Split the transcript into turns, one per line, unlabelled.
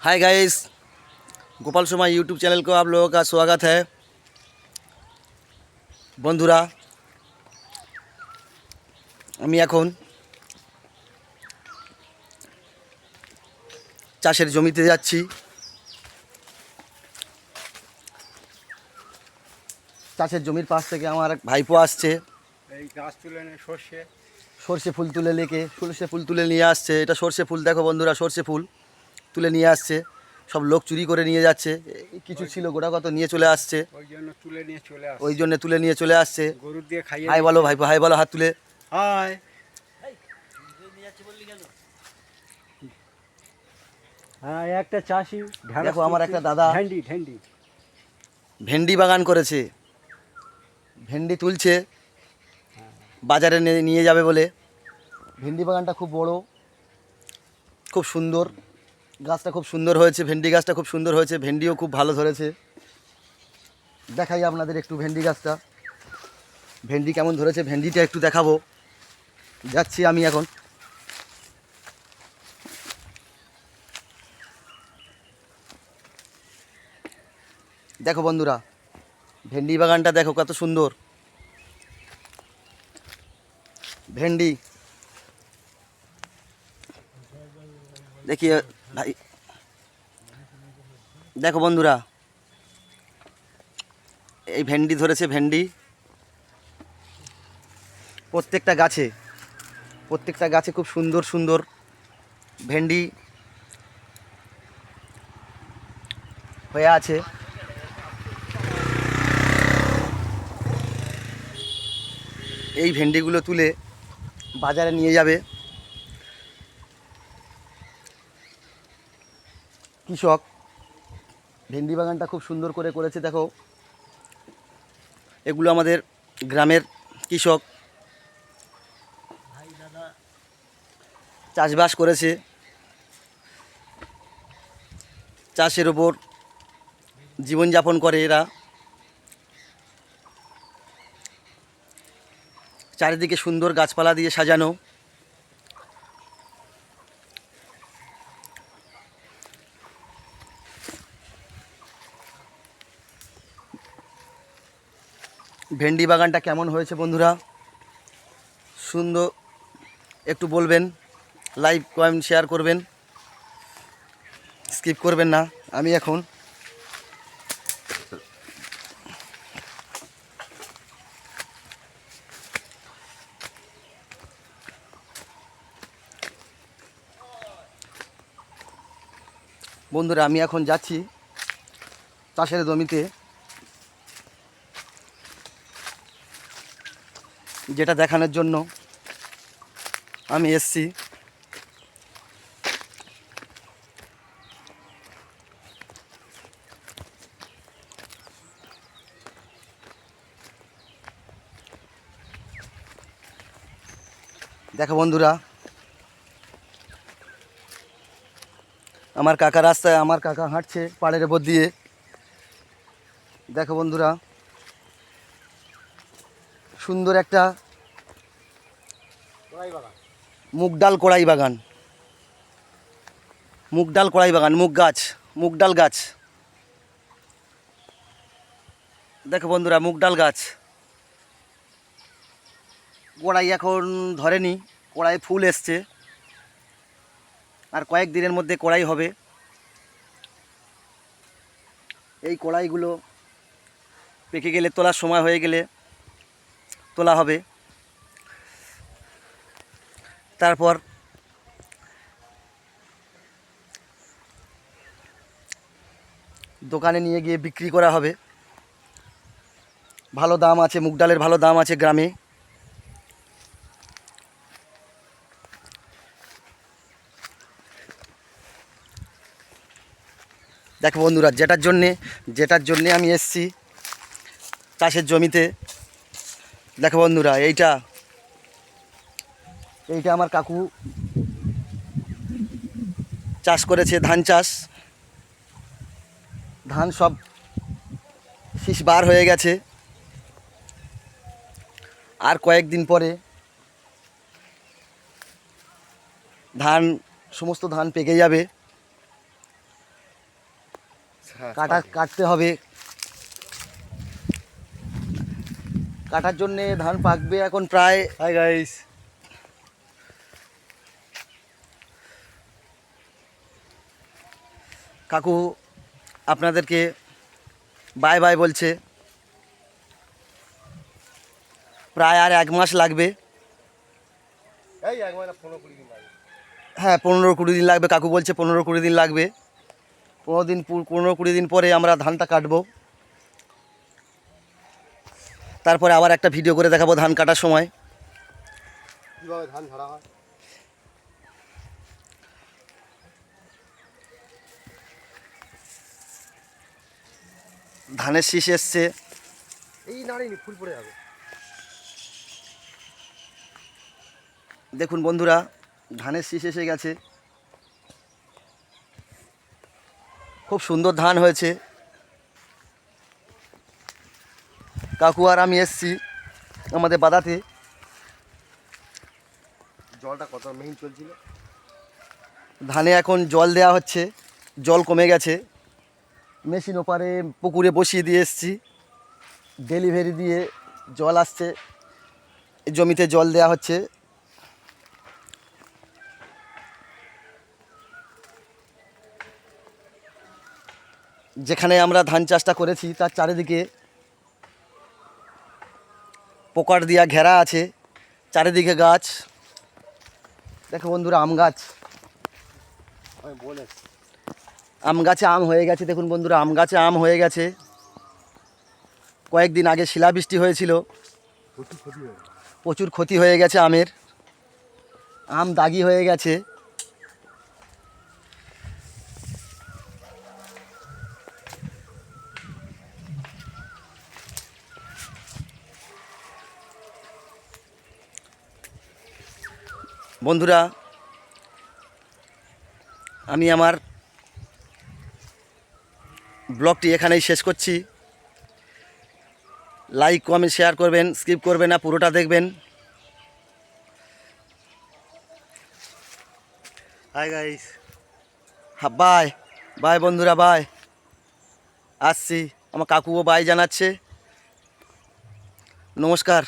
hi guys Gopal Sharma YouTube channel को आप लोगों का स्वागत है বন্ধুরা আমি এখন চাষের জমিতে যাচ্ছি চাষের জমির পাশ থেকে আমার এক ভাইপো আসছে
এই গাছ তুলে এনে সর্ষে
সর্ষে ফুল তুলে লেকে সর্ষে ফুল তুলে নিয়ে আসছে এটা সর্ষে ফুল দেখো বন্ধুরা সর্ষে ফুল তুলে নিয়ে আসছে সব লোক চুরি করে নিয়ে যাচ্ছে কিছু ছিল গোটা কত নিয়ে চলে আসছে।
ওই জন্য তুলে নিয়ে চলে আসে
ওই জন্য তুলে নিয়ে চলে আসছে।
গরুর দিয়ে খাইয়ে
হাই বলো ভাইপো হাই বলো হাত তুলে।
হাই। হ্যাঁ একটা চাষি
দেখো, আমার একটা দাদা।
ভেন্ডি ভেন্ডি।
ভেন্ডি বাগান করেছে। ভেন্ডি তুলছে। বাজারে নিয়ে যাবে বলে। ভেন্ডি বাগানটা খুব বড় খুব সুন্দর। গাছটা খুব সুন্দর হয়েছে, ভেন্ডি গাছটা খুব সুন্দর হয়েছে, ভেন্ডিও খুব ভালো ধরেছে। দেখাই আপনাদের একটু ভেন্ডি গাছটা। ভেন্ডি কেমন ধরেছে, ভেন্ডিটা একটু দেখাবো। যাচ্ছি আমি এখন। দেখো বন্ধুরা, ভেন্ডি বাগানটা দেখো কত সুন্দর। ভেন্ডি। দেখি দেখো বন্ধুরা, এই ভেন্ডি ধরেছে ভেন্ডি। প্রত্যেকটা গাছে প্রত্যেকটা গাছে খুব সুন্দর সুন্দর ভেন্ডি হয়ে আছে। এই ভেন্ডিগুলো তুলে বাজারে নিয়ে যাবে। কৃষক। ভেন্ডি বাগানটা খুব সুন্দর করে করেছে, দেখো। এগুলো আমাদের গ্রামের কৃষক। চাষবাস করেছে। চাষের ওপর জীবনযাপন করে এরা। চারিদিকে সুন্দর গাছপালা দিয়ে সাজানো। ভেন্ডি বাগানটা কেমন হয়েছে বন্ধুরা? সুন্দর, একটু বলবেন লাইভ কমেন্ট শেয়ার করবেন। স্কিপ করবেন না, আমি এখন। বন্ধুরা, আমি এখন যাচ্ছি চাষের জমিতে। যেটা দেখানোর জন্য আমি এসছি। দেখো বন্ধুরা, আমার কাকা রাস্তায়, আমার কাকা হাঁটছে পাড়ের উপর দিয়ে। দেখো বন্ধুরা সুন্দর একটা মুগ ডাল কড়াই বাগান মুগ ডাল কড়াই বাগান মুগ গাছ মুগ ডাল গাছ। দেখো বন্ধুরা মুগ ডাল গাছ। কড়াই এখন ধরেনি কড়াই ফুল এসছে। আর কয়েক দিনের মধ্যে কড়াই হবে। এই কড়াইগুলো পেকে গেলে তোলার সময় হয়ে গেলে তোলা হবে। তারপর দোকানে নিয়ে গিয়ে বিক্রি করা হবে। ভালো দাম আছে, মুগ ডালের ভালো দাম আছে গ্রামে। দেখো বন্ধুরা, যেটার জন্যে যেটার জন্যে আমি এসছি, চাষের জমিতে দেখো বন্ধুরা এইটা। এইটা আমার কাকু। চাষ করেছে ধান চাষ। ধান সব শীষ বার হয়ে গেছে। আর কয়েকদিন পরে ধান সমস্ত ধান পেকে যাবে।
হ্যাঁ
কাটা কাটতে হবে। কাটার জন্যে ধান পাকবে এখন প্রায়।
হাই গাইস
কাকু আপনাদেরকে বাই বাই বলছে। প্রায় আর এক মাস লাগবে। হ্যাঁ পনেরো কুড়ি দিন লাগবে। কাকু বলছে পনেরো কুড়ি দিন লাগবে। পনেরো দিন পনেরো কুড়ি দিন পরে আমরা ধানটা কাটবো। তারপরে আবার একটা ভিডিও করে দেখাবো ধান কাটার সময়।
কীভাবে ধান ঝাড়া হয়?
ধানের শীষ এসছে।
এই নাড়িনি ফুল পড়ে যাবে।
দেখুন বন্ধুরা ধানের শীষ এসে গেছে। খুব সুন্দর ধান হয়েছে। কাকু আর আমি এসছি আমাদের বাদাতে।
জলটা কত? মেহিন চলছিল?
ধানে এখন জল দেওয়া হচ্ছে জল কমে গেছে। মেশিন ওপারে পুকুরে বসিয়ে দিয়ে এসছি। ডেলিভারি দিয়ে জল আসছে জমিতে জল দেওয়া হচ্ছে। যেখানে আমরা ধান চাষটা করেছি তার চারিদিকে পোকার দিয়া ঘেরা আছে, চারিদিকে গাছ। দেখো বন্ধুরা, আম গাছ।
আম
গাছে আম হয়ে গেছে, দেখুন বন্ধুরা, আম গাছে আম হয়ে গেছে। কয়েকদিন আগে শিলাবৃষ্টি হয়েছিল।
হয়ে
প্রচুর ক্ষতি হয়ে গেছে আমের। আম দাগি হয়ে গেছে। বন্ধুরা, আমি আমার ব্লগটি এখানেই শেষ করছি। লাইক কমেন্ট শেয়ার করবেন স্কিপ করবেন না, পুরোটা দেখবেন।
হাই গাইস
হ্যাঁ বাই বাই বন্ধুরা বাই আসছি। আমার কাকুও বাই জানাচ্ছে। নমস্কার।